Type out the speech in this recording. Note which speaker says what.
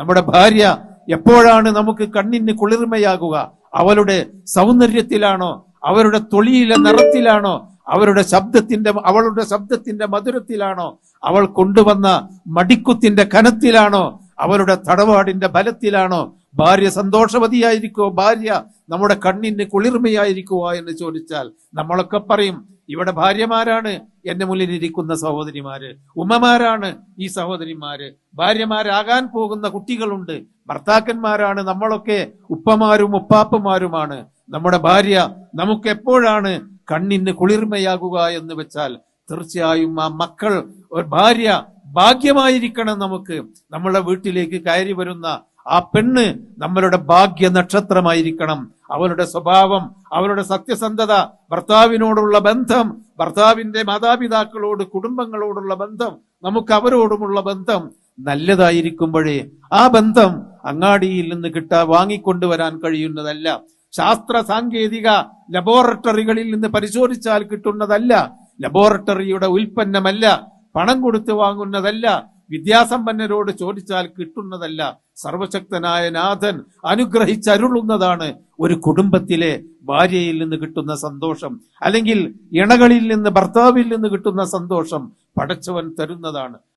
Speaker 1: നമ്മുടെ ഭാര്യ എപ്പോഴാണ് നമുക്ക് കണ്ണിന് കുളിർമയാകുക? അവളുടെ സൗന്ദര്യത്തിലാണോ? അവരുടെ തൊളിയിലെ നിറത്തിലാണോ? അവരുടെ ശബ്ദത്തിന്റെ അവളുടെ ശബ്ദത്തിന്റെ മധുരത്തിലാണോ? അവൾ കൊണ്ടുവന്ന മടിക്കുത്തിന്റെ കനത്തിലാണോ? അവരുടെ തടവാടിന്റെ ബലത്തിലാണോ? ഭാര്യ സന്തോഷവതിയായിരിക്കോ? ഭാര്യ നമ്മുടെ കണ്ണിന് കുളിർമയായിരിക്കുവോ എന്ന് ചോദിച്ചാൽ നമ്മളൊക്കെ പറയും ഇവിടെ ഭാര്യമാരാണ് എന്റെ മുന്നിൽ ഇരിക്കുന്ന സഹോദരിമാര്. ഉമ്മമാരാണ് ഈ സഹോദരിമാര്. ഭാര്യമാരാകാൻ പോകുന്ന കുട്ടികളുണ്ട്. ഭർത്താക്കന്മാരാണ് നമ്മളൊക്കെ ഉപ്പമാരും ഉപ്പാപ്പമാരുമാണ്. നമ്മുടെ ഭാര്യ നമുക്ക് എപ്പോഴാണ് കണ്ണിന് കുളിർമയാകുക എന്ന് വെച്ചാൽ തീർച്ചയായും ആ മക്കൾ ഒരു ഭാര്യ ഭാഗ്യമായിരിക്കണം നമുക്ക് നമ്മുടെ വീട്ടിലേക്ക് കയറി വരുന്ന ആ പെണ്ണ് നമ്മളുടെ ഭാഗ്യ നക്ഷത്രമായിരിക്കണം. അവളുടെ സ്വഭാവം അവളുടെ സത്യസന്ധത ഭർത്താവിനോടുള്ള ബന്ധം ഭർത്താവിന്റെ മാതാപിതാക്കളോട് കുടുംബങ്ങളോടുള്ള ബന്ധം നമുക്ക് അവരോടുമുള്ള ബന്ധം നല്ലതായിരിക്കുമ്പോഴേ ആ ബന്ധം അങ്ങാടിയിൽ നിന്ന് കിട്ടാ വാങ്ങിക്കൊണ്ടുവരാൻ കഴിയുന്നതല്ല. ശാസ്ത്ര സാങ്കേതിക ലബോറട്ടറികളിൽ നിന്ന് പരിശോധിച്ചാൽ കിട്ടുന്നതല്ല. ലബോറട്ടറിയുടെ ഉൽപ്പന്നമല്ല. പണം കൊടുത്ത് വാങ്ങുന്നതല്ല വിദ്യാസമ്പന്നരോട് ചോദിച്ചാൽ കിട്ടുന്നതല്ല. സർവശക്തനായ നാഥൻ അനുഗ്രഹിച്ചരുളുന്നതാണ് ഒരു കുടുംബത്തിലെ ഭാര്യയിൽ നിന്ന് കിട്ടുന്ന സന്തോഷം അല്ലെങ്കിൽ ഇണകളിൽ നിന്ന് ഭർത്താവിൽ നിന്ന് കിട്ടുന്ന സന്തോഷം പടച്ചവൻ തരുന്നതാണ്.